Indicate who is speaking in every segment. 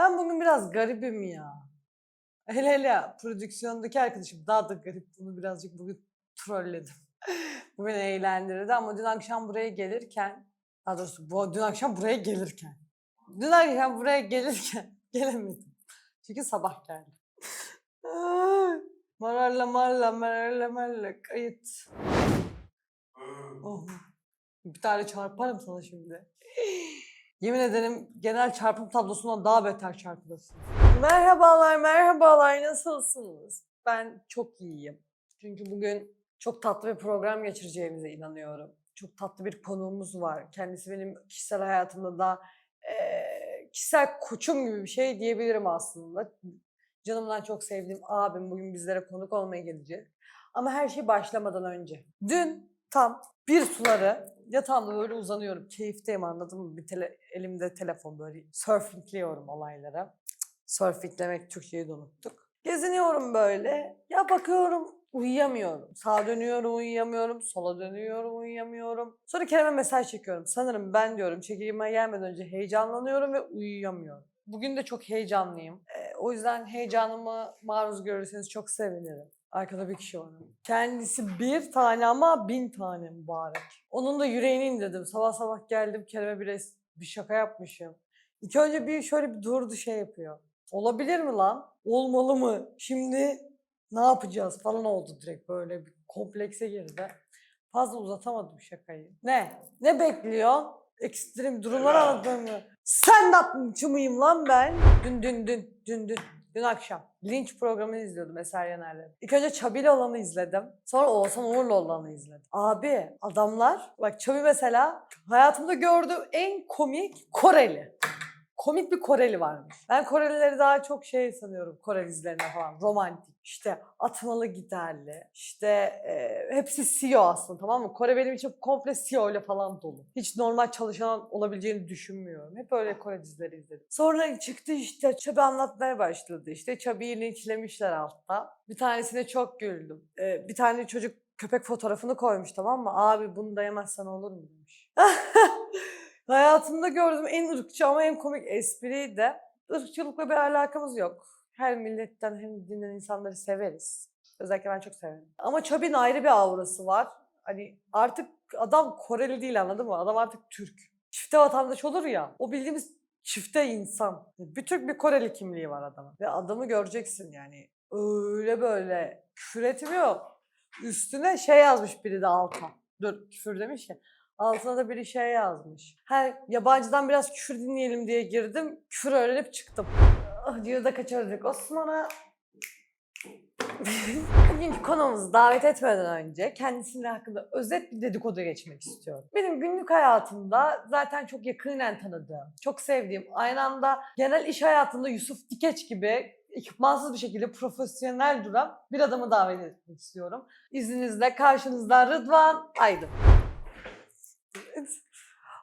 Speaker 1: Ben bugün biraz garibim ya. Hele hele prodüksiyondaki arkadaşım daha da garip. Bunu birazcık bugün trolledim. Bu beni eğlendirdi ama dün akşam buraya gelirken, daha doğrusu bu, dün akşam buraya gelirken, dün akşam buraya gelirken gelemedim. Çünkü sabah geldim. Ay, Maralla marla maralla marla kayıt. Oh. Bir tane çarparım sana şimdi. Yemin ederim genel çarpım tablosundan daha beter çarpılırsın. Merhabalar, merhabalar. Nasılsınız? Ben çok iyiyim. Çünkü bugün çok tatlı bir program geçireceğimize inanıyorum. Çok tatlı bir konuğumuz var. Kendisi benim kişisel hayatımda da eee, kişisel koçum gibi bir şey diyebilirim aslında. Canımdan çok sevdiğim abim bugün bizlere konuk olmaya gelecek. Ama her şey başlamadan önce. Dün tam bir suları yatağımda böyle uzanıyorum. Keyifteyim anladın mı? Bir tele, elimde telefon böyle surfingliyorum olaylara. Surfinglemek Türkçeyi de unuttuk. Geziniyorum böyle. Ya bakıyorum uyuyamıyorum. Sağa dönüyorum uyuyamıyorum. Sola dönüyorum uyuyamıyorum. Sonra Kerem'e mesaj çekiyorum. Sanırım ben diyorum çekilime gelmeden önce heyecanlanıyorum ve uyuyamıyorum. Bugün de çok heyecanlıyım. Ee, o yüzden heyecanımı maruz görürseniz çok sevinirim. Arkada bir kişi var. Kendisi bir tane ama bin tane mübarek. Onun da yüreğini indirdim. Sabah sabah geldim Kerem'e bir, res- bir şaka yapmışım. İlk önce bir şöyle bir durdu şey yapıyor. Olabilir mi lan? Olmalı mı? Şimdi ne yapacağız falan oldu direkt böyle bir komplekse girdi. Fazla uzatamadım şakayı. Ne? Ne bekliyor? Ekstrem durumlar anlatmam mı? Sen de mıyım lan ben? Dün dün dün dün dün dün akşam linç programını izliyordum Eser Yener'le. İlk önce Çabi'yle olanı izledim. Sonra Oğuzhan Uğur'la olanı izledim. Abi adamlar bak Çabi mesela hayatımda gördüğüm en komik Koreli. Komik bir Koreli varmış. Ben Korelileri daha çok şey sanıyorum Kore dizilerine falan. Romantik. İşte atmalı giderli. İşte e, hepsi CEO aslında tamam mı? Kore benim için komple CEO ile falan dolu. Hiç normal çalışan olabileceğini düşünmüyorum. Hep öyle Kore dizileri izledim. Sonra çıktı işte Çabi anlatmaya başladı. İşte Çabi'yi linçlemişler altta. Bir tanesine çok güldüm. E, bir tane çocuk köpek fotoğrafını koymuş tamam mı? Abi bunu da yemezsen olur mu demiş. Hayatımda gördüğüm en ırkçı ama en komik espriydi. Irkçılıkla bir alakamız yok. Her milletten hem dinden insanları severiz. Özellikle ben çok severim. Ama Chubby'nin ayrı bir aurası var. Hani artık adam Koreli değil anladın mı? Adam artık Türk. Çifte vatandaş olur ya. O bildiğimiz çifte insan. Bir Türk bir Koreli kimliği var adamın. Ve adamı göreceksin yani. Öyle böyle küfür etmiyor. Üstüne şey yazmış biri de alta. Dur küfür demiş ya. Altına da biri şey yazmış. Her yabancıdan biraz küfür dinleyelim diye girdim. Küfür öğrenip çıktım. Ah, diyor da kaçırdık. Osman'a Bugünkü konuğumuzu davet etmeden önce kendisinin hakkında özet bir dedikodu geçmek istiyorum. Benim günlük hayatımda zaten çok yakinen tanıdığım, çok sevdiğim, aynı anda genel iş hayatında Yusuf Dikeç gibi ekipmansız bir şekilde profesyonel duran bir adamı davet etmek istiyorum. İzninizle karşınızda Rıdvan Aydın.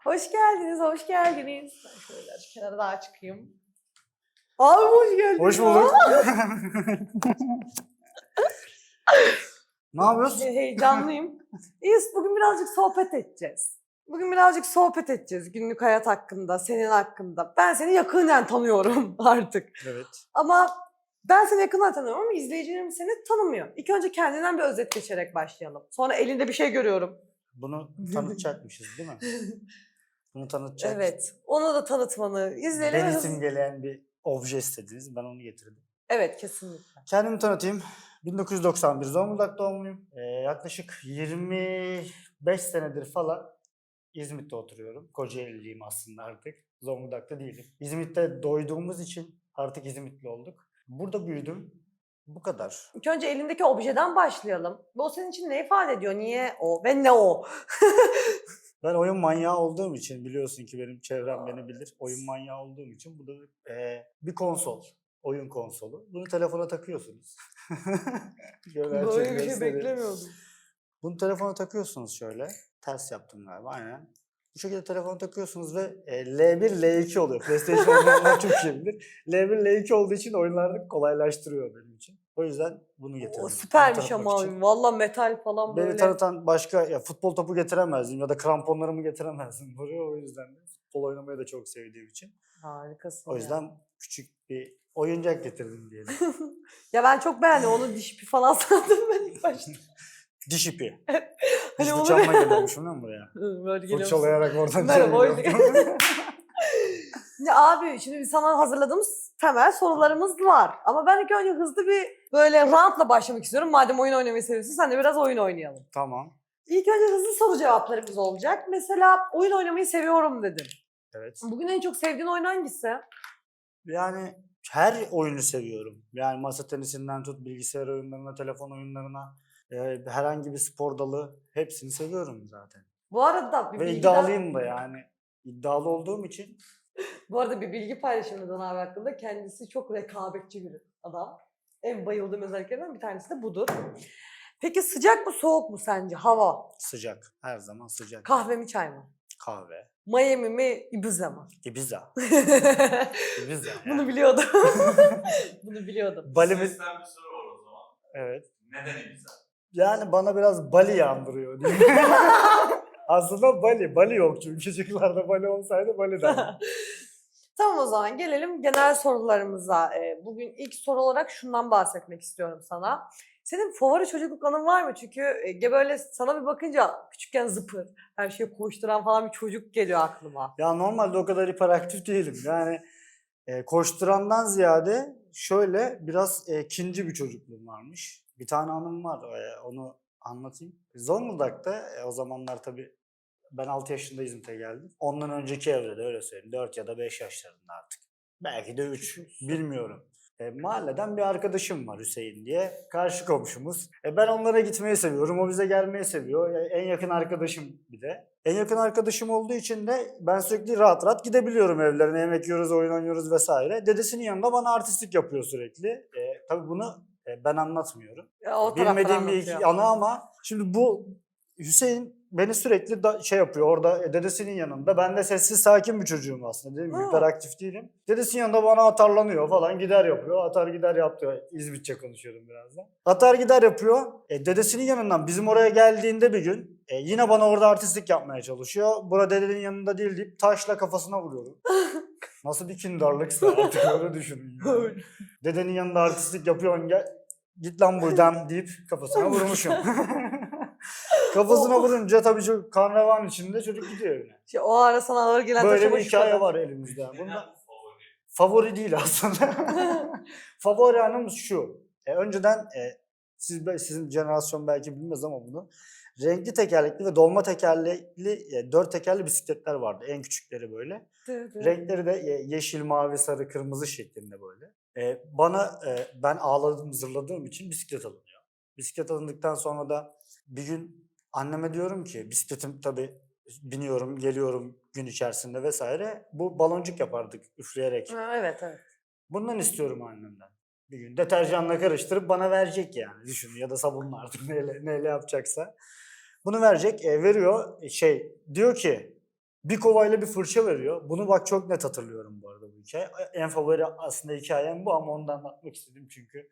Speaker 1: Hoş geldiniz, hoş geldiniz. Ben şöyle kenara daha çıkayım. Abi hoş geldin.
Speaker 2: Hoş bulduk. ne yapıyorsun?
Speaker 1: He- Heyecanlıyım. İyiyiz, bugün birazcık sohbet edeceğiz. Bugün birazcık sohbet edeceğiz günlük hayat hakkında, senin hakkında. Ben seni yakından tanıyorum artık.
Speaker 2: Evet.
Speaker 1: Ama ben seni yakından tanıyorum ama izleyicilerim seni tanımıyor. İlk önce kendinden bir özet geçerek başlayalım. Sonra elinde bir şey görüyorum.
Speaker 2: Bunu tanıtacakmışız değil mi? Bunu tanıtacak.
Speaker 1: Evet. Onu da tanıtmanı izleyelim. ve
Speaker 2: Beni
Speaker 1: hız-
Speaker 2: simgeleyen bir obje istediniz. Ben onu getirdim.
Speaker 1: Evet kesinlikle.
Speaker 2: Kendimi tanıtayım. 1991 Zonguldak doğumluyum. Ee, yaklaşık 25 senedir falan İzmit'te oturuyorum. Kocaeli'liyim aslında artık. Zonguldak'ta değilim. İzmit'te doyduğumuz için artık İzmitli olduk. Burada büyüdüm. Bu kadar.
Speaker 1: İlk önce elindeki objeden başlayalım. Bu senin için ne ifade ediyor? Niye o ve ne o?
Speaker 2: Ben oyun manyağı olduğum için biliyorsun ki benim çevrem beni bilir. Oyun manyağı olduğum için bu da e, bir konsol. Oyun konsolu. Bunu telefona takıyorsunuz.
Speaker 1: Böyle bir şey beklemiyordum.
Speaker 2: Bunu telefona takıyorsunuz şöyle. Ters yaptım galiba aynen. Bu şekilde telefona takıyorsunuz ve e, L1, L2 oluyor. PlayStation oynayanlar çok iyi bilir. L1, L2 olduğu için oyunları kolaylaştırıyor benim için. O yüzden bunu getirdim.
Speaker 1: O süpermiş ama
Speaker 2: için.
Speaker 1: abi. Valla metal falan
Speaker 2: Beni
Speaker 1: böyle.
Speaker 2: tanıtan başka ya futbol topu getiremezdim ya da kramponlarımı getiremezdim buraya o yüzden de futbol oynamayı da çok sevdiğim için.
Speaker 1: Harikasın
Speaker 2: O
Speaker 1: ya.
Speaker 2: yüzden küçük bir oyuncak getirdim diyelim.
Speaker 1: Ya ben çok beğendim. Onu diş ipi falan sandım ben ilk başta.
Speaker 2: Diş ipi.
Speaker 1: Hani
Speaker 2: Diş
Speaker 1: bir-
Speaker 2: geliyormuşum değil mi buraya?
Speaker 1: Böyle?
Speaker 2: Fırçalayarak oradan
Speaker 1: Merhaba. Ya abi şimdi biz sana hazırladığımız temel sorularımız var. Ama ben ilk önce hızlı bir böyle rantla başlamak istiyorum. Madem oyun oynamayı seviyorsun sen de biraz oyun oynayalım.
Speaker 2: tamam.
Speaker 1: İlk önce hızlı soru cevaplarımız olacak. Mesela oyun oynamayı seviyorum dedin.
Speaker 2: Evet.
Speaker 1: Bugün en çok sevdiğin oyun hangisi?
Speaker 2: Yani her oyunu seviyorum. Yani masa tenisinden tut bilgisayar oyunlarına, telefon oyunlarına, e, herhangi bir spor dalı hepsini seviyorum zaten.
Speaker 1: Bu arada bir
Speaker 2: Ve
Speaker 1: bilgi
Speaker 2: iddialıyım da yani. İddialı olduğum için
Speaker 1: Bu arada bir bilgi paylaşayım Rıdvan abi hakkında. Kendisi çok rekabetçi bir adam. En bayıldığım özelliklerinden bir tanesi de budur. Peki sıcak mı soğuk mu sence hava?
Speaker 2: sıcak. Her zaman sıcak.
Speaker 1: Kahve mi çay mı?
Speaker 2: Kahve.
Speaker 1: Miami mi Ibiza mı?
Speaker 2: Ibiza. Ibiza.
Speaker 1: Bunu
Speaker 2: yani.
Speaker 1: biliyordum. Bunu biliyordum.
Speaker 2: Bali mi?
Speaker 3: Bir soru var o zaman.
Speaker 2: Evet.
Speaker 3: Neden Ibiza?
Speaker 2: Yani bana biraz Bali andırıyor değil mi? Aslında Bali. Bali yok çünkü çocuklarda Bali olsaydı Bali derdim.
Speaker 1: Tamam o zaman gelelim genel sorularımıza. Ee, Bugün ilk soru olarak şundan bahsetmek istiyorum sana. Senin favori çocukluk anın var mı? Çünkü e, böyle sana bir bakınca küçükken zıpır, her şeye koşturan falan bir çocuk geliyor aklıma.
Speaker 2: Ya normalde o kadar hiperaktif değilim. Yani e, koşturandan ziyade şöyle biraz e, ikinci bir çocukluğum varmış. Bir tane anım var e, onu anlatayım. Zonguldak'ta e, o zamanlar tabii ben 6 yaşında İzmit'e geldim. Ondan önceki evrede öyle söyleyeyim 4 ya da 5 yaşlarında artık. Belki de 3 bilmiyorum. E, mahalleden bir arkadaşım var Hüseyin diye. Karşı komşumuz. E, ben onlara gitmeyi seviyorum. O bize gelmeyi seviyor. E, en yakın arkadaşım bir de. En yakın arkadaşım olduğu için de ben sürekli rahat rahat gidebiliyorum evlerine. Yemek yiyoruz, oyun oynuyoruz vesaire. Dedesinin yanında bana artistlik yapıyor sürekli. E, tabii bunu e, ben anlatmıyorum.
Speaker 1: Ya, o
Speaker 2: Bilmediğim bir iki anı ama şimdi bu Hüseyin beni sürekli da, şey yapıyor orada e, dedesinin yanında. Ben de sessiz sakin bir çocuğum aslında değil mi? Hiperaktif değilim. Dedesinin yanında bana atarlanıyor falan gider yapıyor. Atar gider yaptı. İzmitçe konuşuyorum birazdan. Atar gider yapıyor. E, dedesinin yanından bizim oraya geldiğinde bir gün e, yine bana orada artistlik yapmaya çalışıyor. Burada dedenin yanında değil deyip taşla kafasına vuruyorum. Nasıl bir kindarlıksa artık öyle düşünün. Yani. Dedenin yanında artistlik yapıyorsun gel, git lan buradan deyip kafasına vurmuşum. kafasına vurunca tabii çok kan revan içinde çocuk gidiyor evine.
Speaker 1: İşte o ara sana ağır gelen
Speaker 2: Böyle
Speaker 1: taşa
Speaker 2: bir hikaye var elimizde. Bunda
Speaker 3: bu favori?
Speaker 2: değil aslında. favori anımız şu. E, önceden e, siz sizin jenerasyon belki bilmez ama bunu. Renkli tekerlekli ve dolma tekerlekli, e, dört tekerli bisikletler vardı. En küçükleri böyle. Renkleri de ye- yeşil, mavi, sarı, kırmızı şeklinde böyle. Ee, bana e, ben ağladım, zırladığım için bisiklet alınıyor. Bisiklet alındıktan sonra da bir gün anneme diyorum ki bisikletim tabii biniyorum, geliyorum gün içerisinde vesaire. Bu baloncuk yapardık üfleyerek.
Speaker 1: Ha, evet evet.
Speaker 2: Bundan istiyorum annemden. Bir gün deterjanla karıştırıp bana verecek yani. Düşün ya da sabunla artık neyle, neyle yapacaksa. Bunu verecek, e, veriyor. E, şey diyor ki bir kovayla bir fırça veriyor. Bunu bak çok net hatırlıyorum bu arada bu hikaye. E, En favori aslında hikayem bu ama onu da anlatmak istedim çünkü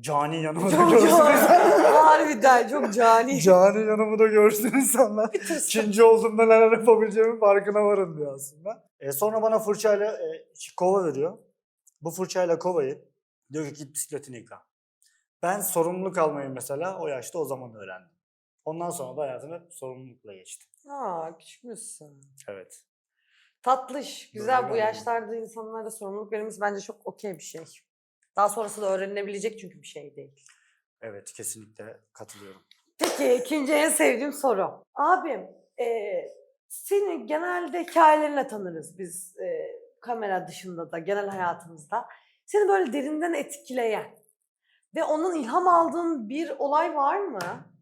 Speaker 2: cani yanımı da
Speaker 1: Çok
Speaker 2: görsün.
Speaker 1: cani. Harbiden çok cani.
Speaker 2: cani yanımı da görsün insanlar. İkinci olduğumda neler yapabileceğimin farkına varın diyor aslında. E, sonra bana fırçayla e, kova veriyor. Bu fırçayla kovayı diyor ki git bisikletini yıka. Ben sorumluluk almayı mesela o yaşta o zaman öğrendim. Ondan sonra da hayatım hep sorumlulukla geçti.
Speaker 1: Aa küçük müsün?
Speaker 2: Evet.
Speaker 1: Tatlış, güzel bu
Speaker 2: Böyle
Speaker 1: yaşlarda insanlara sorumluluk verilmesi bence çok okey bir şey. Daha sonrası da öğrenilebilecek çünkü bir şey değil.
Speaker 2: Evet kesinlikle katılıyorum.
Speaker 1: Peki ikinci en sevdiğim soru. Abim eee, seni genelde hikayelerinle tanırız biz eee, kamera dışında da genel hayatımızda. Seni böyle derinden etkileyen ve onun ilham aldığın bir olay var mı?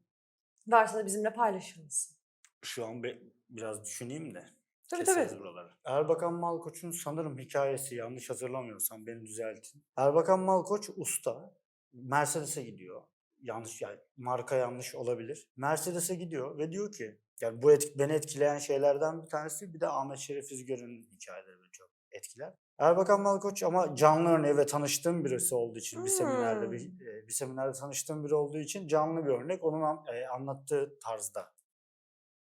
Speaker 1: Varsa da bizimle paylaşır mısın?
Speaker 2: Şu an bir, biraz düşüneyim de.
Speaker 1: Tabii tabii.
Speaker 2: buraları. Erbakan Malkoç'un sanırım hikayesi yanlış hatırlamıyorsam beni düzeltin. Erbakan Malkoç usta. Mercedes'e gidiyor. Yanlış yani marka yanlış olabilir. Mercedes'e gidiyor ve diyor ki yani bu etk- beni etkileyen şeylerden bir tanesi bir de Ahmet Şeref İzgör'ün hikayeleri beni çok etkiler. Erbakan Malkoç ama canlı örneği ve tanıştığım birisi olduğu için bir seminerde bir, bir seminerde tanıştığım biri olduğu için canlı bir örnek onun an- e, anlattığı tarzda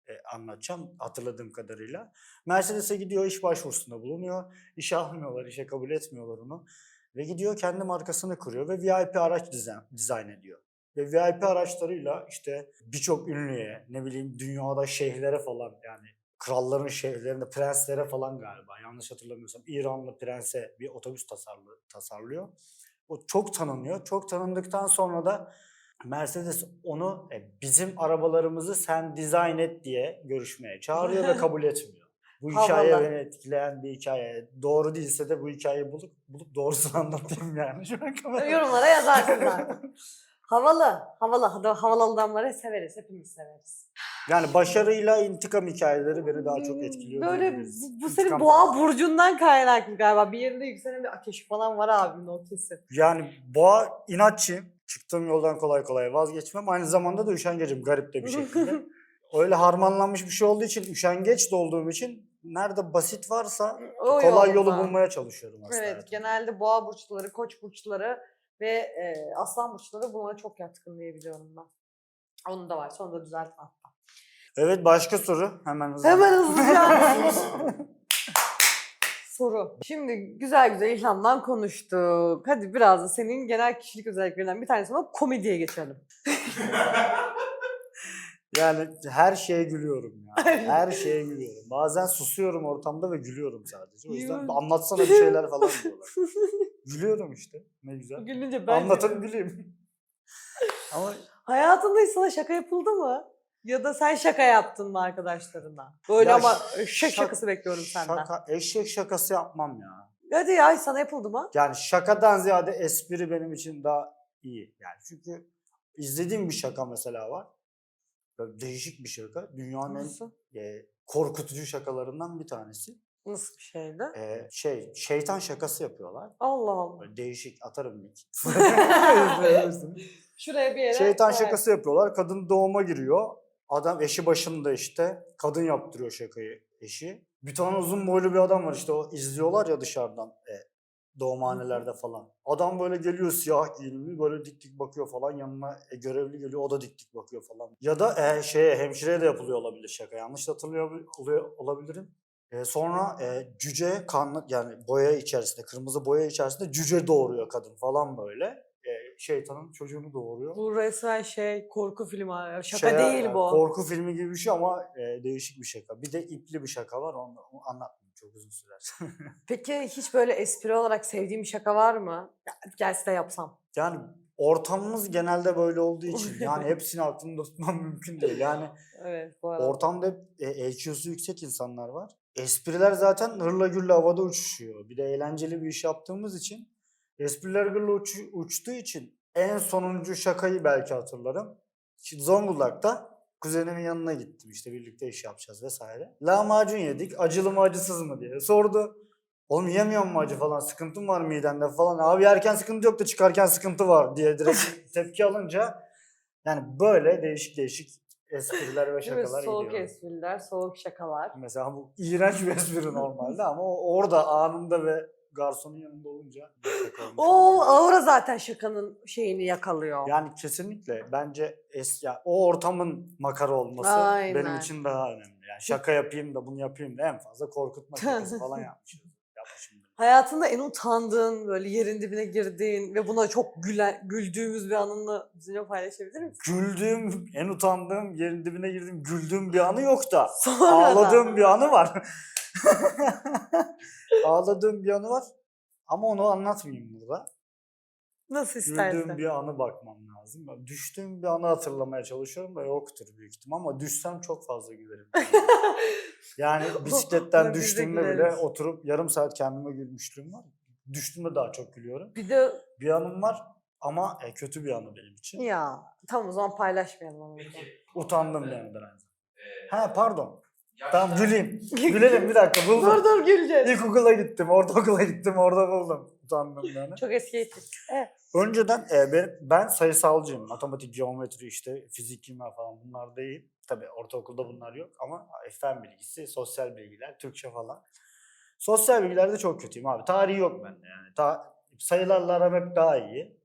Speaker 2: e, anlatacağım hatırladığım kadarıyla. Mercedes'e gidiyor iş başvurusunda bulunuyor. İşe almıyorlar, işe kabul etmiyorlar onu. Ve gidiyor kendi markasını kuruyor ve VIP araç dizayn, dizayn ediyor. Ve VIP araçlarıyla işte birçok ünlüye, ne bileyim dünyada şeyhlere falan yani kralların şeyhlerine, prenslere falan galiba yanlış hatırlamıyorsam İranlı prense bir otobüs tasarlı, tasarlıyor. O çok tanınıyor. Çok tanındıktan sonra da Mercedes onu e, bizim arabalarımızı sen dizayn et diye görüşmeye çağırıyor ve kabul etmiyor. Bu hikaye beni etkileyen bir hikaye. Doğru değilse de bu hikayeyi bulup bulup doğrusunu anlatayım yani şu an kamerada.
Speaker 1: Yorumlara yazarsın zaten. havalı. Havalı. Havalı adamları severiz. Hepimiz severiz.
Speaker 2: Yani başarıyla intikam hikayeleri beni daha çok etkiliyor.
Speaker 1: Böyle
Speaker 2: diyebiliriz.
Speaker 1: bu, bu
Speaker 2: İntikam
Speaker 1: senin boğa burcundan kaynaklı galiba. Bir yerinde yükselen bir ateşi falan var abimin o kesin.
Speaker 2: Yani boğa inatçıyım. Çıktığım yoldan kolay kolay vazgeçmem. Aynı zamanda da üşengecim garip de bir şekilde. Öyle harmanlanmış bir şey olduğu için, üşengeç de olduğum için nerede basit varsa
Speaker 1: O
Speaker 2: kolay yolu
Speaker 1: yolda.
Speaker 2: bulmaya çalışıyorum aslında.
Speaker 1: Evet
Speaker 2: hayatımda.
Speaker 1: genelde boğa burçları, koç burçları ve e, aslan burçları buna çok yatkın diye biliyorum ben. Onun da var. Sonra da düzelt hatta.
Speaker 2: Evet başka soru. Hemen hızlı.
Speaker 1: Hemen hızlıca. Soru. Şimdi güzel güzel İlham'dan konuştuk. Hadi biraz da senin genel kişilik özelliklerinden bir tanesi olan komediye geçelim.
Speaker 2: Yani her şeye gülüyorum ya. Her şeye gülüyorum. Bazen susuyorum ortamda ve gülüyorum sadece. O yüzden anlatsana bir şeyler falan diyorlar. Gülüyorum işte. Ne güzel.
Speaker 1: Gülünce ben
Speaker 2: Anlatın güleyim. Ama
Speaker 1: Hayatında hiç sana şaka yapıldı mı? Ya da sen şaka yaptın mı arkadaşlarına? Böyle
Speaker 2: Ya
Speaker 1: ama
Speaker 2: ş-
Speaker 1: eşek
Speaker 2: şak-
Speaker 1: şakası bekliyorum senden.
Speaker 2: şaka, eşek şakası yapmam ya.
Speaker 1: Hadi ya sana yapıldı mı?
Speaker 2: Yani şakadan ziyade espri benim için daha iyi. Yani çünkü izlediğim bir şaka mesela var. Böyle değişik bir şaka. Dünyanın
Speaker 1: Nasıl?
Speaker 2: e, korkutucu şakalarından bir tanesi.
Speaker 1: Nasıl bir şeydi?
Speaker 2: E, şey, şeytan şakası yapıyorlar.
Speaker 1: Allah Allah.
Speaker 2: Böyle değişik atarım link.
Speaker 1: Şuraya bir yere
Speaker 2: şeytan
Speaker 1: koy.
Speaker 2: şakası yapıyorlar. Kadın doğuma giriyor. Adam eşi başında işte. Kadın yaptırıyor şakayı eşi. Bir tane uzun boylu bir adam var işte o izliyorlar ya dışarıdan e, doğumhanelerde falan. Adam böyle geliyor siyah giyinimli böyle dik dik bakıyor falan yanına e, görevli geliyor o da dik dik bakıyor falan. Ya da e, şeye hemşireye de yapılıyor olabilir şaka yanlış hatırlıyor oluyor, olabilirim. E, sonra e, cüce kanlı yani boya içerisinde kırmızı boya içerisinde cüce doğuruyor kadın falan böyle. E, şeytanın çocuğunu doğuruyor.
Speaker 1: Bu resmen şey korku filmi. ha. Şaka
Speaker 2: Şey,
Speaker 1: değil
Speaker 2: e,
Speaker 1: bu.
Speaker 2: Korku filmi gibi bir şey ama e, değişik bir şaka. Bir de ipli bir şaka var onu, onu anlatmayayım çok uzun sürer.
Speaker 1: Peki hiç böyle espri olarak sevdiğin bir şaka var mı? Gelse de yapsam.
Speaker 2: yani ortamımız genelde böyle olduğu için yani hepsini aklımda tutmam mümkün değil. Yani
Speaker 1: Evet bu arada.
Speaker 2: ortamda hep e, yüksek insanlar var. Espriler zaten hırla gürle havada uçuşuyor. Bir de eğlenceli bir iş yaptığımız için espriler gırla uç, uçtuğu için en sonuncu şakayı belki hatırlarım. Şimdi Zonguldak'ta kuzenimin yanına gittim işte birlikte iş yapacağız vesaire. Lahmacun yedik acılı mı acısız mı diye sordu. Oğlum yemiyor mu acı falan sıkıntın var midende falan. Abi yerken sıkıntı yok da çıkarken sıkıntı var diye direkt tepki alınca yani böyle değişik değişik espriler ve şakalar
Speaker 1: Soğuk
Speaker 2: gidiyor.
Speaker 1: espriler, soğuk şakalar.
Speaker 2: Mesela bu iğrenç bir espri normalde ama orada anında ve garsonun yanında olunca
Speaker 1: O aura zaten şakanın şeyini yakalıyor.
Speaker 2: Yani kesinlikle bence es ya o ortamın makara olması
Speaker 1: Aynen.
Speaker 2: benim için daha önemli. Yani şaka yapayım da bunu yapayım da en fazla korkutma şakası falan yapmışım. Yapmışım.
Speaker 1: Hayatında en utandığın, böyle yerin dibine girdiğin ve buna çok gülen, güldüğümüz bir anını bizimle paylaşabilir misin?
Speaker 2: Güldüğüm, en utandığım, yerin dibine girdiğim, güldüğüm bir anı yok da
Speaker 1: Sonra
Speaker 2: ağladığım bir anı var. ağladığım bir anı var ama onu anlatmayayım burada.
Speaker 1: Nasıl
Speaker 2: Güldüğüm
Speaker 1: istersen.
Speaker 2: bir anı bakmam lazım. Ben Düştüğüm bir anı hatırlamaya çalışıyorum da yoktur büyük ihtimal ama düşsem çok fazla gülerim. Yani bisikletten düştüğümde bile oturup yarım saat kendime gülmüşlüğüm var. Düştüğümde daha çok gülüyorum.
Speaker 1: Bir de
Speaker 2: Bir anım var ama e, kötü bir anı benim için.
Speaker 1: ya tamam o zaman paylaşmayalım onu.
Speaker 3: Peki.
Speaker 2: Utandığım bir anıdır aynı zamanda.
Speaker 3: Ee,
Speaker 2: Ha pardon. Tamam güleyim. Gülelim bir dakika buldum.
Speaker 1: dur dur güleceğiz.
Speaker 2: İlkokula gittim, ortaokula gittim, orada buldum. Utandığım bir anı.
Speaker 1: Çok eskiye gittik. Evet.
Speaker 2: Önceden e, ben, ben sayısalcıyım. Matematik, geometri, işte fizik, kimya falan bunlar değil. Tabii ortaokulda bunlar yok ama fen bilgisi, sosyal bilgiler, Türkçe falan. Sosyal bilgilerde çok kötüyüm abi. Tarih yok bende yani. Ta, sayılarla aram hep daha iyi.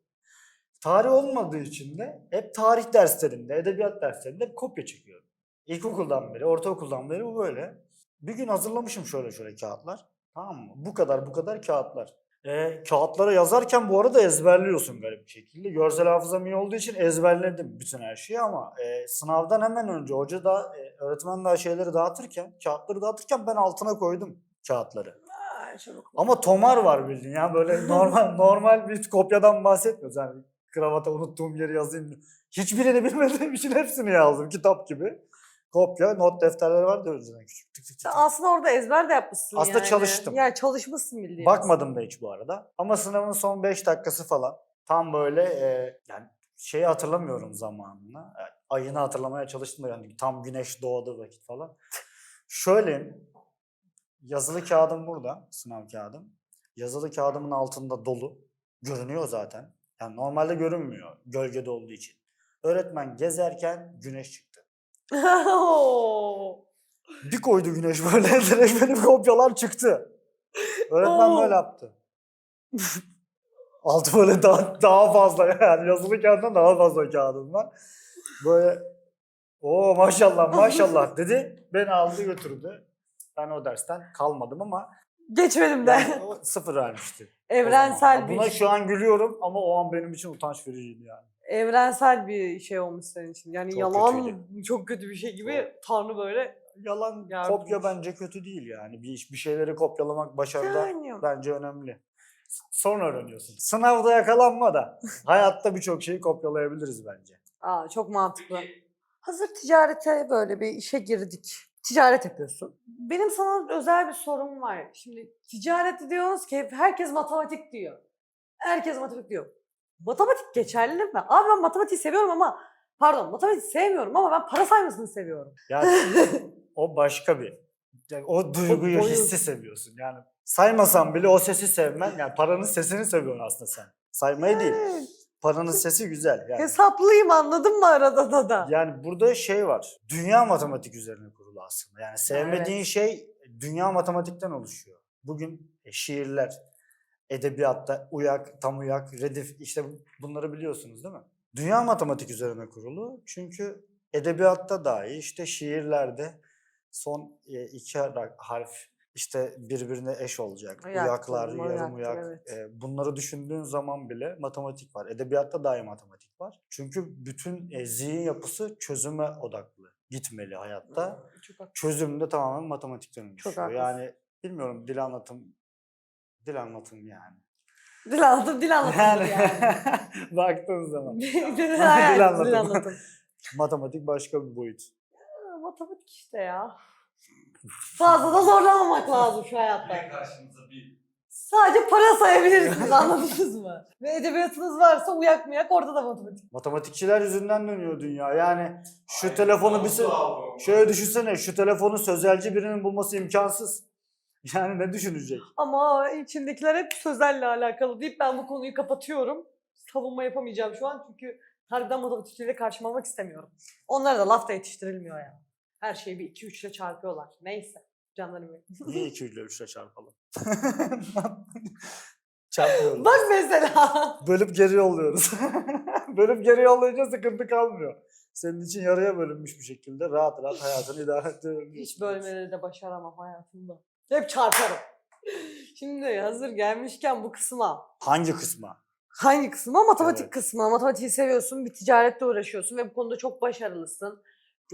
Speaker 2: Tarih olmadığı için de hep tarih derslerinde, edebiyat derslerinde hep kopya çekiyorum. İlkokuldan beri, ortaokuldan beri bu böyle. Bir gün hazırlamışım şöyle şöyle kağıtlar. Tamam mı? Bu kadar bu kadar kağıtlar. E, kağıtlara yazarken bu arada ezberliyorsun garip bir şekilde. Görsel hafızam iyi olduğu için ezberledim bütün her şeyi ama e, sınavdan hemen önce hoca da e, öğretmen daha şeyleri dağıtırken, kağıtları dağıtırken ben altına koydum kağıtları.
Speaker 1: Ay, çabuk.
Speaker 2: Ama tomar var bildiğin ya böyle normal normal bir kopyadan bahsetmiyoruz. Yani kravata unuttuğum yeri yazayım. Hiçbirini bilmediğim için hepsini yazdım kitap gibi. Kopya, not defterleri var da önceden küçük. Tık tık tık
Speaker 1: aslında orada ezber de yapmışsın
Speaker 2: Aslında
Speaker 1: yani.
Speaker 2: çalıştım.
Speaker 1: Yani çalışmışsın bildiğin.
Speaker 2: Bakmadım da hiç bu arada. Ama sınavın son 5 dakikası falan tam böyle e, yani şeyi hatırlamıyorum zamanını. Yani ayını hatırlamaya çalıştım da yani tam güneş doğduğu vakit falan. Şöyle yazılı kağıdım burada, sınav kağıdım. Yazılı kağıdımın altında dolu. Görünüyor zaten. Yani normalde görünmüyor gölgede olduğu için. Öğretmen gezerken güneş çıktı. Bir koydu güneş böyle direkt benim kopyalar çıktı. Öğretmen böyle yaptı. Altı böyle daha, daha fazla yani yazılı kağıttan daha fazla kağıdım var. Böyle o maşallah maşallah dedi. Beni aldı götürdü. Ben o dersten kalmadım ama
Speaker 1: Geçmedim de.
Speaker 2: yani o sıfır vermişti.
Speaker 1: Evrensel bir
Speaker 2: Buna şu an gülüyorum ama o an benim için utanç vericiydi yani.
Speaker 1: Evrensel bir şey olmuş senin için. Yani
Speaker 2: Çok
Speaker 1: yalan
Speaker 2: kötüydü.
Speaker 1: çok kötü bir şey gibi Tanrı böyle
Speaker 2: Yalan
Speaker 1: Yardımcı.
Speaker 2: kopya bence kötü değil yani. Bir, bir şeyleri kopyalamak başarıda
Speaker 1: yani.
Speaker 2: bence önemli. Sonra öğreniyorsun. Sınavda yakalanma da hayatta birçok şeyi kopyalayabiliriz bence.
Speaker 1: Aa, çok mantıklı. Hazır ticarete böyle bir işe girdik. Ticaret yapıyorsun. Benim sana özel bir sorum var. Şimdi ticaret diyoruz ki hep herkes matematik diyor. Herkes matematik diyor. Matematik geçerli mi? Abi ben matematiği seviyorum ama pardon matematik sevmiyorum ama ben para saymasını seviyorum.
Speaker 2: Yani o başka bir. yani o duyguyu,
Speaker 1: boyut.
Speaker 2: hissi seviyorsun. Yani saymasan bile o sesi sevmen, yani paranın sesini seviyorsun aslında sen. Saymayı değil.
Speaker 1: Evet.
Speaker 2: Paranın sesi güzel. Yani.
Speaker 1: Hesaplıyım anladın mı arada da da?
Speaker 2: Yani burada şey var. Dünya matematik üzerine kurulu aslında. Yani sevmediğin şey dünya matematikten oluşuyor. Bugün e, şiirler, edebiyatta uyak, tam uyak, redif işte bunları biliyorsunuz değil mi? Dünya matematik üzerine kurulu. Çünkü edebiyatta dahi işte şiirlerde son e, iki har- harf işte birbirine eş olacak.
Speaker 1: Uyaktır,
Speaker 2: Uyaklar, yarım
Speaker 1: uyaktır,
Speaker 2: uyak.
Speaker 1: evet.
Speaker 2: e, bunları düşündüğün zaman bile matematik var. Edebiyatta dahi matematik var. Çünkü bütün e, zihin yapısı çözüme odaklı gitmeli hayatta.
Speaker 1: Çok.
Speaker 2: Çözüm de tamamen matematikten oluşuyor. Yani bilmiyorum dil anlatım dil anlatım yani.
Speaker 1: Dil anlatım, dil anlatım
Speaker 2: Yani,
Speaker 1: yani.
Speaker 2: baktığın zaman
Speaker 1: dil
Speaker 2: anlatım.
Speaker 1: Dil anlatım.
Speaker 2: matematik başka bir boyut.
Speaker 1: Ha, Matematik işte ya. Fazla da zorlamamak lazım şu hayatta.
Speaker 3: Karşımıza bir
Speaker 1: Sadece para sayabilirsiniz anladınız mı? Ve edebiyatınız varsa uyak muyak orada da matematik.
Speaker 2: Matematikçiler yüzünden dönüyor dünya. Yani şu
Speaker 3: Aynen,
Speaker 2: telefonu bir şöyle düşünsene şu telefonu sözelci birinin bulması imkansız. Yani ne düşünecek?
Speaker 1: Ama içindekiler hep sözelle alakalı deyip ben bu konuyu kapatıyorum. Savunma yapamayacağım şu an çünkü harbiden matematikçiyle karşıma almak istemiyorum. Onlara da laf da yetiştirilmiyor ya. Her şeyi bir iki üçle çarpıyorlar. Neyse. Canlarım benim.
Speaker 2: Niye 2 ile 3'le çarpalım? Çarpmıyoruz.
Speaker 1: Bak mesela.
Speaker 2: Bölüp geri yolluyoruz. Bölüp geri yollayınca sıkıntı kalmıyor. Senin için yarıya bölünmüş bir şekilde rahat rahat hayatını idare ettirebiliyorsun.
Speaker 1: Hiç bölmeleri de başaramam hayatımda. Hep çarparım. Şimdi hazır gelmişken bu kısma.
Speaker 2: Hangi kısma?
Speaker 1: Hangi kısma? Matematik
Speaker 2: Evet.
Speaker 1: kısmı. Matematiği seviyorsun, bir ticaretle uğraşıyorsun ve bu konuda çok başarılısın.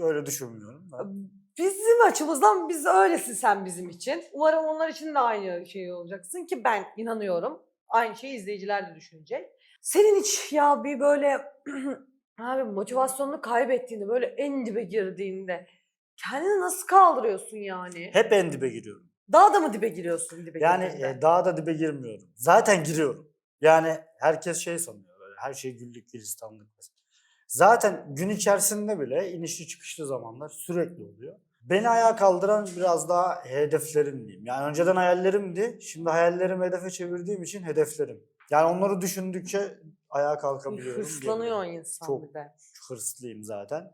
Speaker 2: Öyle düşünmüyorum. Ben.
Speaker 1: Bizim açımızdan biz öylesin sen bizim için. Umarım onlar için de aynı şey olacaksın ki ben inanıyorum. Aynı şeyi izleyiciler de düşünecek. Senin hiç ya bir böyle abi motivasyonunu kaybettiğinde böyle en dibe girdiğinde kendini nasıl kaldırıyorsun yani?
Speaker 2: Hep en dibe giriyorum.
Speaker 1: Daha da mı dibe giriyorsun dibe
Speaker 2: Yani
Speaker 1: girdiğinde?
Speaker 2: e, daha da dibe girmiyorum. Zaten giriyorum. Yani herkes şey sanıyor böyle her şey güllük gülistanlık. Zaten gün içerisinde bile inişli çıkışlı zamanlar sürekli oluyor. Beni ayağa kaldıran biraz daha hedeflerim diyeyim. Yani önceden hayallerimdi. Şimdi hayallerimi hedefe çevirdiğim için hedeflerim. Yani onları düşündükçe ayağa kalkabiliyorum.
Speaker 1: Hırslanıyor
Speaker 2: diyebilirim.
Speaker 1: insan
Speaker 2: Çok.
Speaker 1: bir de.
Speaker 2: Hırslıyım zaten.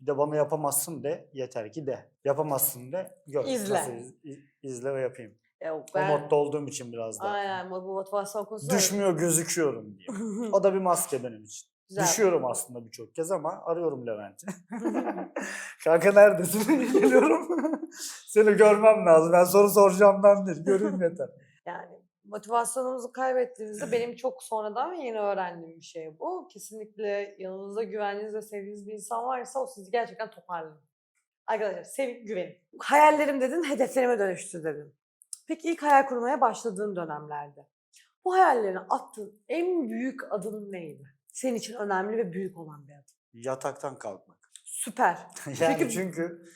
Speaker 2: Bir de bana yapamazsın de yeter ki de. Yapamazsın de gör.
Speaker 1: İzle.
Speaker 2: İz- izle ve yapayım.
Speaker 1: Ya
Speaker 2: O
Speaker 1: ben,
Speaker 2: modda olduğum için biraz da.
Speaker 1: aynen bu motivasyon konusunda
Speaker 2: Düşmüyor gözüküyorum diye. O da bir maske benim için.
Speaker 1: Güzel.
Speaker 2: Düşüyorum aslında birçok kez ama arıyorum Levent'i. Kanka neredesin? Geliyorum. Seni görmem lazım. Ben soru soracağımdan değil. Göreyim yeter.
Speaker 1: Yani motivasyonumuzu kaybettiğimizde benim çok sonradan ve yeni öğrendiğim bir şey bu. Kesinlikle yanınızda güvendiğiniz ve sevdiğiniz bir insan varsa o sizi gerçekten toparlar. Arkadaşlar sevin, güvenin. Hayallerim dedin, hedeflerime dönüştü dedin. Peki ilk hayal kurmaya başladığın dönemlerde bu hayallerine attığın en büyük adım neydi? Senin için önemli ve büyük olan bir adım.
Speaker 2: Yataktan kalkmak.
Speaker 1: Süper.
Speaker 2: Yani
Speaker 1: Çünkü-
Speaker 2: çünkü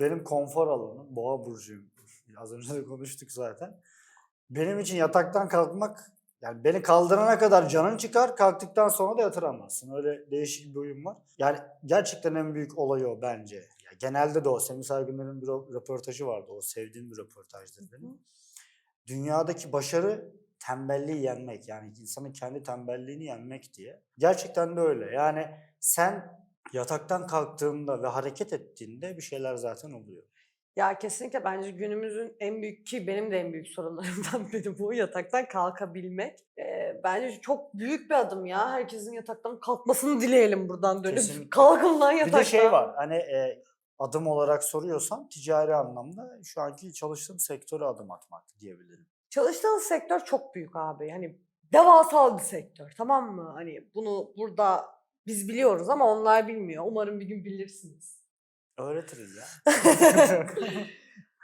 Speaker 2: benim konfor alanım boğa burcuyum. Az önce de konuştuk zaten. Benim için yataktan kalkmak yani beni kaldırana kadar canın çıkar, kalktıktan sonra da yatıramazsın. Öyle değişik bir uyum var. Yani gerçekten en büyük olay o bence. Genelde de o. Semih Saygıner'in bir rö- röportajı vardı. O sevdiğim bir röportajdır benim. Dünyadaki başarı tembelliği yenmek. Yani insanın kendi tembelliğini yenmek diye. Gerçekten de öyle. Yani sen yataktan kalktığında ve hareket ettiğinde bir şeyler zaten oluyor.
Speaker 1: Ya kesinlikle bence günümüzün en büyük ki benim de en büyük sorunlarımdan biri bu yataktan kalkabilmek. Ee, bence çok büyük bir adım ya. Herkesin yataktan kalkmasını dileyelim buradan dönüp.
Speaker 2: Kesinlikle.
Speaker 1: Kalkın lan
Speaker 2: Bir
Speaker 1: yataktan.
Speaker 2: de şey var hani e, adım olarak soruyorsan ticari anlamda şu anki çalıştığım sektöre adım atmak diyebilirim.
Speaker 1: Çalıştığınız sektör çok büyük abi. Hani devasal bir sektör tamam mı? Hani bunu burada biz biliyoruz ama onlar bilmiyor. Umarım bir gün bilirsiniz.
Speaker 2: Öğretiriz ya.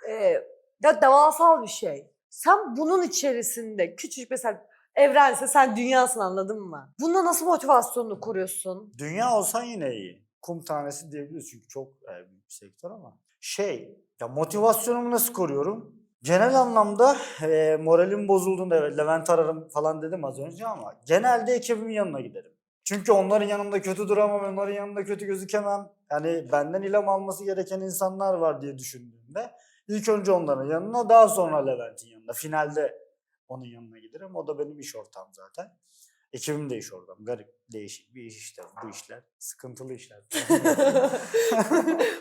Speaker 1: Ee, ya devasal bir şey. Sen bunun içerisinde küçücük mesela evrense sen dünyasın anladın mı? Bunda nasıl motivasyonunu kuruyorsun?
Speaker 2: Dünya olsan yine iyi. Kum tanesi diyebiliriz çünkü çok e, büyük bir sektör ama. Şey, ya motivasyonumu nasıl koruyorum? Genel anlamda e, moralim bozulduğunda evet Levent ararım falan dedim az önce ama genelde ekibimin yanına giderim. Çünkü onların yanında kötü duramam, onların yanında kötü gözükemem. Yani benden ilham alması gereken insanlar var diye düşündüğümde ilk önce onların yanına daha sonra Levent'in yanına. Finalde onun yanına giderim. O da benim iş ortağım zaten. Ekibim de iş ortağım. Garip, değişik bir iş işte bu işler. Sıkıntılı işler.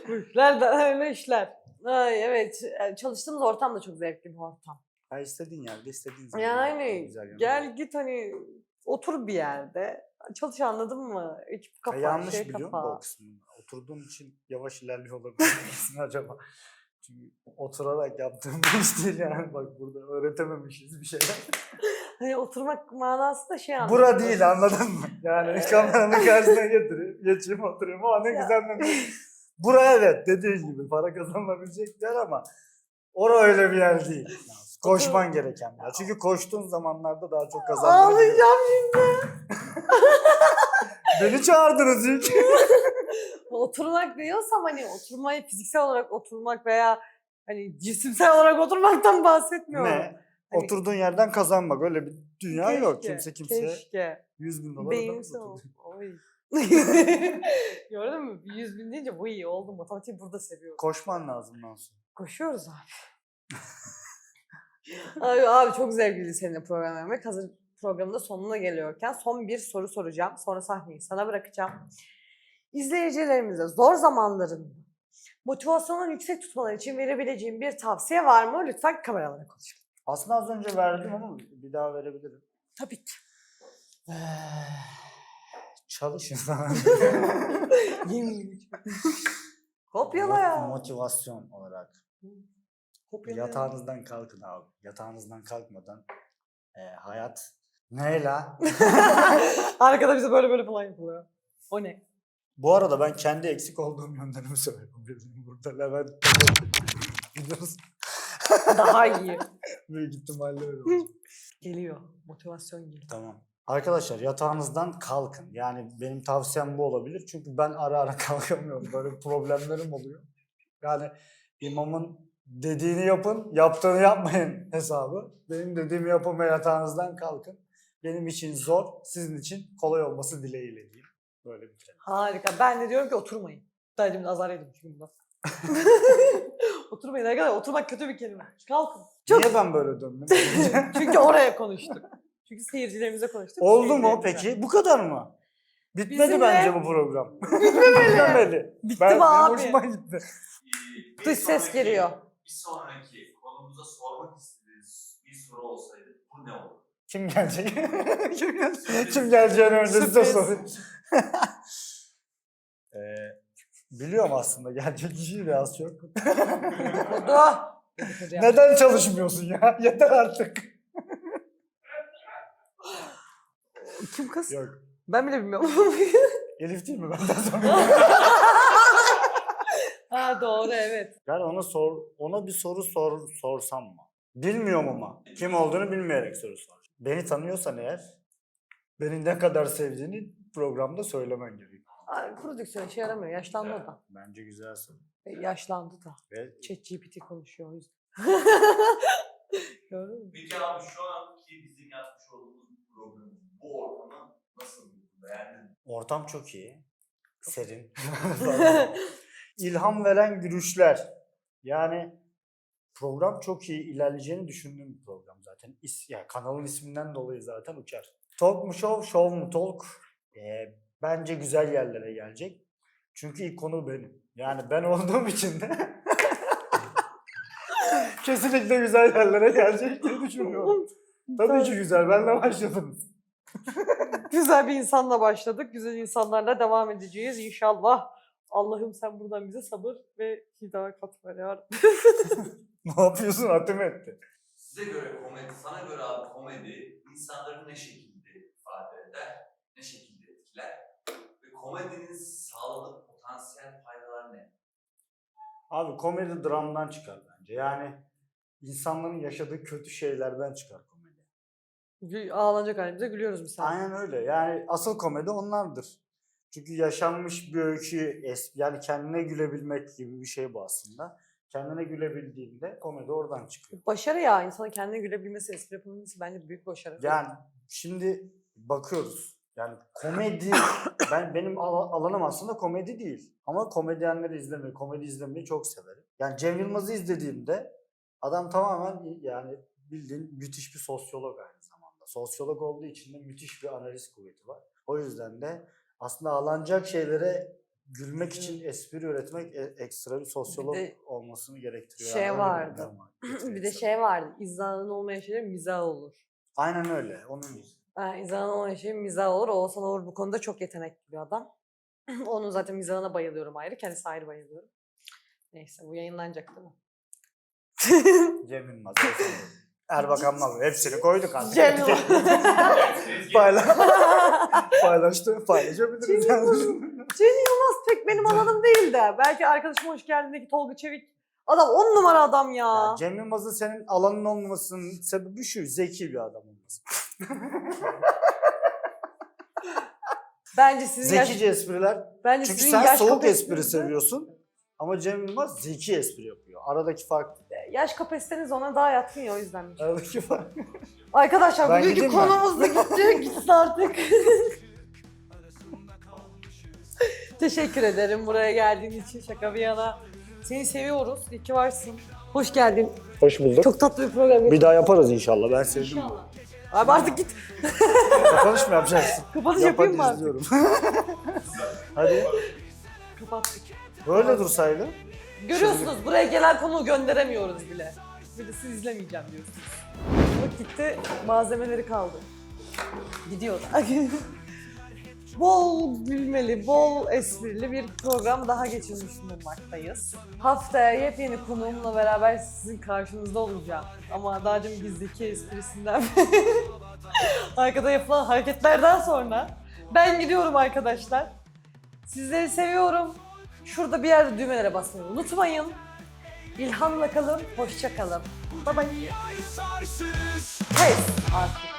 Speaker 1: Bu işler de öyle işler. Ay, evet e, çalıştığımız ortam da çok zevkli bir ortam.
Speaker 2: ha istediğin yerde istediğin zaman.
Speaker 1: Yani
Speaker 2: Güzel
Speaker 1: gel git hani otur bir yerde. Çalış anladın mı? Ekip kafa,
Speaker 2: yanlış
Speaker 1: şey
Speaker 2: biliyorum
Speaker 1: kafa.
Speaker 2: da o kısmını. Oturduğum için yavaş ilerliyor olabilir acaba? Çünkü oturarak yaptığım bir iş değil yani. Bak burada öğretememişiz bir şeyler.
Speaker 1: Hani oturmak manası da şey anladın
Speaker 2: Bura değil anladın mı? Yani kameranın karşısına getireyim, geçeyim oturayım. O ne
Speaker 1: Ya.
Speaker 2: güzel memleket. Bura evet dediğin gibi para kazanılabilecek bir yer ama ora öyle bir yer değil. Koşman gereken bir yer. Çünkü koştuğun zamanlarda daha çok kazandırabiliyorsun.
Speaker 1: Ağlayacağım şimdi.
Speaker 2: Beni çağırdınız ilk.
Speaker 1: Oturmak diyorsam hani oturmayı fiziksel olarak oturmak veya hani cisimsel olarak oturmaktan bahsetmiyorum.
Speaker 2: ne?
Speaker 1: Hani-
Speaker 2: Oturduğun yerden kazanmak. Öyle bir dünya yok.
Speaker 1: Keşke,
Speaker 2: Kimse kimseye
Speaker 1: Keşke.
Speaker 2: 100 bin dolar oturduğu-
Speaker 1: Oy. Gördün mü? 100 bin deyince bu iyi oldu. Matematiği burada seviyorum.
Speaker 2: Koşman lazım Nansu.
Speaker 1: Koşuyoruz abi. abi, abi çok zevkli seninle program yapmak. Hazır programın da sonuna geliyorken son bir soru soracağım. Sonra sahneyi sana bırakacağım. İzleyicilerimize zor zamanlarında motivasyonunu yüksek tutmaları için verebileceğim bir tavsiye var mı? Lütfen kameralara konuşalım.
Speaker 2: Aslında az önce verdim ama bir daha verebilirim.
Speaker 1: Tabii ki.
Speaker 2: Çalışın.
Speaker 1: Yemin. Kopyala ya.
Speaker 2: Motivasyon olarak.
Speaker 1: Kopyala ya.
Speaker 2: Yatağınızdan kalkın abi. Yatağınızdan kalkmadan e, hayat ne la?
Speaker 1: Arkada bize böyle böyle falan yapılıyor. O ne?
Speaker 2: Bu arada ben kendi eksik olduğum yönlerimi söylüyorum. Burada Levent gidiyoruz.
Speaker 1: Daha iyi.
Speaker 2: Büyük ihtimalle öyle olacak.
Speaker 1: Geliyor. Motivasyon geliyor.
Speaker 2: Tamam. Arkadaşlar yatağınızdan kalkın. Yani benim tavsiyem bu olabilir. Çünkü ben ara ara kalkamıyorum. Böyle problemlerim oluyor. Yani imamın dediğini yapın, yaptığını yapmayın hesabı. Benim dediğimi yapın ve yatağınızdan kalkın. Benim için zor, sizin için kolay olması dileğiyle diyeyim. Böyle bir şey.
Speaker 1: Harika. Ben de diyorum ki oturmayın. Daha demin azar yedim çünkü bundan. oturmayın arkadaşlar. Oturmak kötü bir kelime. Kalkın. Çok...
Speaker 2: Niye ben böyle döndüm?
Speaker 1: Çünkü oraya konuştuk. Çünkü seyircilerimize konuştuk.
Speaker 2: Oldu mu peki? Bu kadar mı? Bitmedi
Speaker 1: Bizimle-
Speaker 2: bence bu program. Bitmedi.
Speaker 1: Bitti
Speaker 2: ben,
Speaker 1: mi
Speaker 2: benim
Speaker 1: abi?
Speaker 2: hoşuma gitti.
Speaker 3: Ee, bir
Speaker 1: Dış ses geliyor.
Speaker 3: Bir sonraki konumuza sormak istediğiniz bir soru olsaydı bu ne olur?
Speaker 2: Kim gelecek? Kim gelecek? Kim geleceğini önce size sorayım. Ee, biliyorum aslında gelecek kişiyi de az çok. Neden çalışmıyorsun ya? Yeter artık.
Speaker 1: Kim kız?
Speaker 2: Yok.
Speaker 1: Ben bile bilmiyorum.
Speaker 2: Elif değil mi benden sonra?
Speaker 1: ha doğru evet.
Speaker 2: Yani ona sor, ona bir soru sor, sorsam mı? Bilmiyorum ama. Kim olduğunu bilmeyerek soru sor. Beni tanıyorsan eğer, beni ne kadar sevdiğini programda söylemen gerekiyor.
Speaker 1: Ay, Prodüksiyon işe yaramıyor. Yaşlandı o da.
Speaker 2: Bence güzel soru.
Speaker 1: E, Yaşlandı da.
Speaker 2: Ve
Speaker 1: ChatGPT konuşuyor o yüzden. Gördün mü?
Speaker 3: Peki abi şu anki bizim yapmış olduğumuz programın bu ortamı nasıl buldun? Beğendin mi?
Speaker 2: ortam çok iyi. Serin. İlham veren gülüşler. Yani program çok iyi ilerleyeceğini düşündüğüm bir program zaten. İs, yani kanalın isminden dolayı zaten uçar. Talk mu show, show mu talk? Ee, bence güzel yerlere gelecek. Çünkü ilk konu benim. Yani ben olduğum için de kesinlikle güzel yerlere gelecek diye düşünüyorum. Tabii ki güzel. Benle başladınız.
Speaker 1: Güzel bir insanla başladık. Güzel insanlarla devam edeceğiz inşallah. Allah'ım sen buradan bize sabır ve hidakat ver ya.
Speaker 2: ne yapıyorsun? Atım etti.
Speaker 3: Size göre komedi, sana göre abi komedi insanları ne şekilde ifade eder, ne şekilde etkiler ve komedinin sağladığı potansiyel faydalar ne?
Speaker 2: Abi komedi dramdan çıkar bence. Yani insanların yaşadığı kötü şeylerden çıkar komedi.
Speaker 1: Ağlanacak halimize gülüyoruz mesela.
Speaker 2: Aynen öyle. Yani asıl komedi onlardır. Çünkü yaşanmış bir öykü, es- yani kendine gülebilmek gibi bir şey bu aslında. Kendine gülebildiğinde komedi oradan çıkıyor.
Speaker 1: Başarı ya. insanın kendine gülebilmesi, espri yapabilmesi bence büyük başarı.
Speaker 2: Yani şimdi bakıyoruz. Yani komedi, ben benim ala- alanım aslında komedi değil. Ama komedyenleri izlemeyi, komedi izlemeyi çok severim. Yani Cem Yılmaz'ı izlediğimde adam tamamen yani bildiğin müthiş bir sosyolog aynı zamanda. Sosyolog olduğu için de müthiş bir analiz kuvveti var. O yüzden de aslında ağlanacak şeylere gülmek için espri üretmek e- ekstra bir sosyolog
Speaker 1: de
Speaker 2: olmasını gerektiriyor.
Speaker 1: şey
Speaker 2: öyle
Speaker 1: vardı.
Speaker 2: var,
Speaker 1: bir de şey vardı. İzahın olmayan şeylerin mizahı olur.
Speaker 2: Aynen öyle. Onun
Speaker 1: Ha, izahın olmayan şeyin mizahı olur. Oğuzhan Uğur bu konuda çok yetenekli bir adam. Onun zaten mizahına bayılıyorum ayrı. Kendisi ayrı bayılıyorum. Neyse bu yayınlanacak değil mi?
Speaker 2: Cem Yılmaz. Oğuzhan Uğur, Erbakan Mal hepsini koyduk artık.
Speaker 1: Cem Yılmaz.
Speaker 2: Payla paylaştı, paylaşabiliriz.
Speaker 1: Cem
Speaker 2: yani.
Speaker 1: Cem Yılmaz pek benim alanım değil de. Belki arkadaşım hoş geldindeki Tolga Çevik. Adam on numara adam ya.
Speaker 2: Ya Cem Yılmaz'ın senin alanın olmamasının sebebi şu, zeki bir adam olması.
Speaker 1: Bence sizin yaş,
Speaker 2: Zekice espriler.
Speaker 1: bence
Speaker 2: Çünkü sen
Speaker 1: yaş
Speaker 2: soğuk espri seviyorsun. Ama Cem Yılmaz zeki espri yapıyor. Aradaki fark.
Speaker 1: Yaş kapasiteniz ona daha yatkın ya o yüzden.
Speaker 2: Aradaki fark.
Speaker 1: Arkadaşlar
Speaker 2: Ben
Speaker 1: bugünkü
Speaker 2: gideyim mi?
Speaker 1: konumuz da gitti. Gitti artık. Teşekkür ederim buraya geldiğin için. Şaka bir yana. Seni seviyoruz. İyi ki varsın. Hoş geldin.
Speaker 2: Hoş bulduk.
Speaker 1: Çok tatlı bir program.
Speaker 2: Bir daha yaparız inşallah. Ben sevdim.
Speaker 1: İnşallah. Abi artık git.
Speaker 2: Kapanış mı yapacaksın?
Speaker 1: Kapanış
Speaker 2: Yap
Speaker 1: yapayım mı artık?
Speaker 2: izliyorum. hadi.
Speaker 1: Kapattık.
Speaker 2: Böyle dursaydı.
Speaker 1: Görüyorsunuz buraya gelen konuğu gönderemiyoruz bile. Bir de siz izlemeyeceğim diyorsunuz. Bak gitti malzemeleri kaldı. Gidiyorlar. bol gülmeli, bol esprili bir program daha geçirmiş bulunmaktayız. Haftaya yepyeni konuğumla beraber sizin karşınızda olacağım. Ama demin bizdeki esprisinden arkada yapılan hareketlerden sonra ben gidiyorum arkadaşlar. Sizleri seviyorum. Şurada bir yerde düğmelere basmayı unutmayın. İlhamla kalın, hoşça kalın. Bye bye. Pes artık.